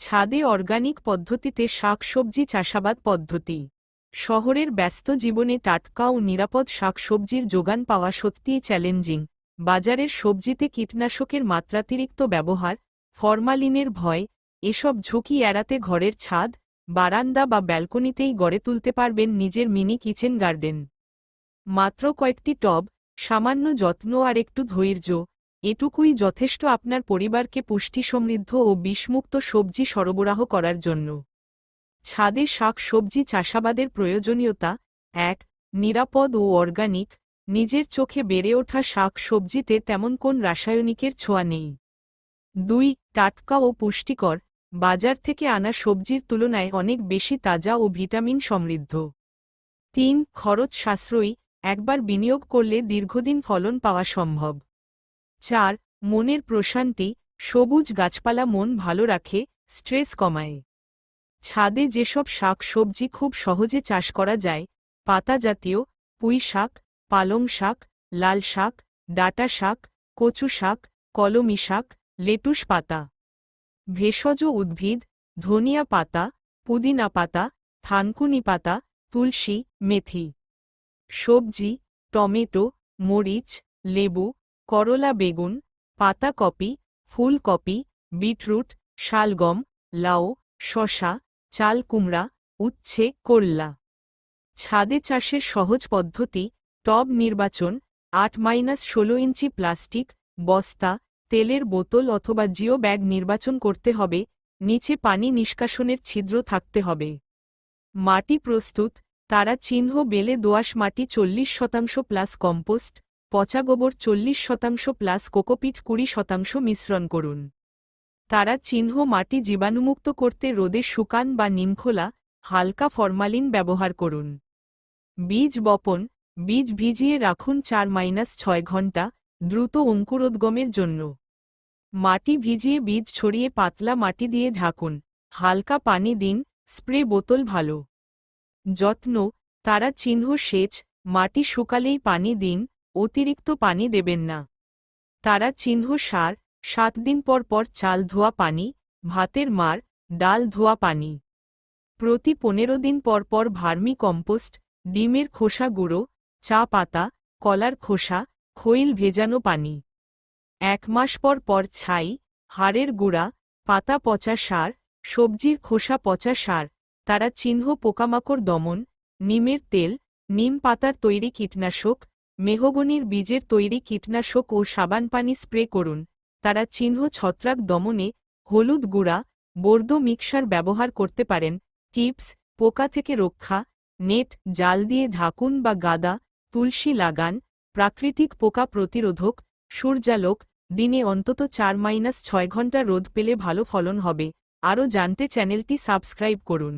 ছাদে অর্গানিক পদ্ধতিতে শাকসবজি চাষাবাদ পদ্ধতি। শহরের ব্যস্ত জীবনে টাটকা ও নিরাপদ শাকসবজির যোগান পাওয়া সত্যিই চ্যালেঞ্জিং। বাজারের সবজিতে কীটনাশকের মাত্রাতিরিক্ত ব্যবহার, ফরমালিনের ভয়, এসব ঝুঁকি এড়াতে ঘরের ছাদ, বারান্দা বা ব্যালকনিতেই গড়ে তুলতে পারবেন নিজের মিনি কিচেন গার্ডেন। মাত্র কয়েকটি টব, সামান্য যত্ন আর একটু ধৈর্য এটুকুই যথেষ্ট আপনার পরিবারকে পুষ্টি সমৃদ্ধ ও বিষমুক্ত সবজি সরবরাহ করার জন্য। ছাদে শাক সবজি চাষাবাদের প্রয়োজনীয়তা, এক, নিরাপদ ও অর্গানিক নিজের চোখে বেড়ে ওঠা শাক সবজিতে তেমন কোন রাসায়নিকের ছোঁয়া নেই। দুই, টাটকা ও পুষ্টিকর, বাজার থেকে আনা সবজির তুলনায় অনেক বেশি তাজা ও ভিটামিন সমৃদ্ধ। তিন, খরচ সাশ্রয়ী, একবার বিনিয়োগ করলে দীর্ঘদিন ফলন পাওয়া সম্ভব। চার, মনের প্রশান্তি, সবুজ গাছপালা মন ভালো রাখে, স্ট্রেস কমায়। ছাদে যেসব শাক সবজি খুব সহজে চাষ করা যায়, পাতা জাতীয়, পুঁই শাক, পালং শাক, লাল শাক, ডাটা শাক, কচু শাক, কলমি শাক, লেটুস পাতা। ভেষজ উদ্ভিদ, ধনিয়া পাতা, পুদিনা পাতা, থানকুনি পাতা, তুলসী, মেথি। সবজি, টমেটো, মরিচ, লেবু করলা বেগুন পাতাকপি ফুলকপি, বিটরুট, শালগম, লাউ শশা চাল কুমড়া, উচ্ছে, করলা। ছাদে চাষের সহজ পদ্ধতি, টব নির্বাচন, আট মাইনাস ষোলো ইঞ্চি প্লাস্টিক, বস্তা, তেলের বোতল অথবা জিও ব্যাগ নির্বাচন করতে হবে, নিচে পানি নিষ্কাশনের ছিদ্র থাকতে হবে। মাটি প্রস্তুত, তারা চিহ্ন বেলে দোআঁশ মাটি চল্লিশ শতাংশ প্লাস কম্পোস্ট পচা গোবর চল্লিশ শতাংশ প্লাস কোকোপিট কুড়ি শতাংশ মিশ্রণ করুন। তারা চিহ্ন মাটি জীবাণুমুক্ত করতে রোদে শুকান বা নিমখোলা, হালকা ফরমালিন ব্যবহার করুন। বীজ বপন, বীজ ভিজিয়ে রাখুন চার মাইনাস ছয় ঘণ্টা, দ্রুত অঙ্কুরোদ্গমের জন্য। মাটি ভিজিয়ে বীজ ছড়িয়ে পাতলা মাটি দিয়ে ঢাকুন, হালকা পানি দিন, স্প্রে বোতল ভালো। যত্ন, তারা চিহ্ন সেচ, মাটি শুকালেই পানি দিন অতিরিক্ত পানি দেবেন না। তারা চিহ্ন সার, সাত দিন পর পর চাল ধোয়া পানি, ভাতের মার, ডাল ধোয়া পানি। প্রতি পনেরো দিন পর পর ভার্মি কম্পোস্ট, ডিমের খোসা গুঁড়ো, চা পাতা, কলার খোসা, খৈল ভেজানো পানি। এক মাস পর পর ছাই, হাড়ের গুঁড়া, পাতা পচা সার, সবজির খোসা পচা সার, তারা চিহ্ন পোকামাকড় দমন, নিমের তেল, নিম পাতার তৈরি কীটনাশক মেহগনির বীজের তৈরি কীটনাশক ও সাবান পানি স্প্রে করুন। তারা চিহ্ন ছত্রাক দমনে, হলুদ গুঁড়া বর্দ মিক্সার ব্যবহার করতে পারেন। টিপস, পোকা থেকে রক্ষা, নেট, জাল দিয়ে ঢাকুন বা গাদা, তুলসী লাগান, প্রাকৃতিক পোকা প্রতিরোধক, সূর্যালোক, দিনে অন্তত চার মাইনাস ছয় ঘণ্টা রোদ পেলে ভালো ফলন হবে। আরও জানতে চ্যানেলটি সাবস্ক্রাইব করুন।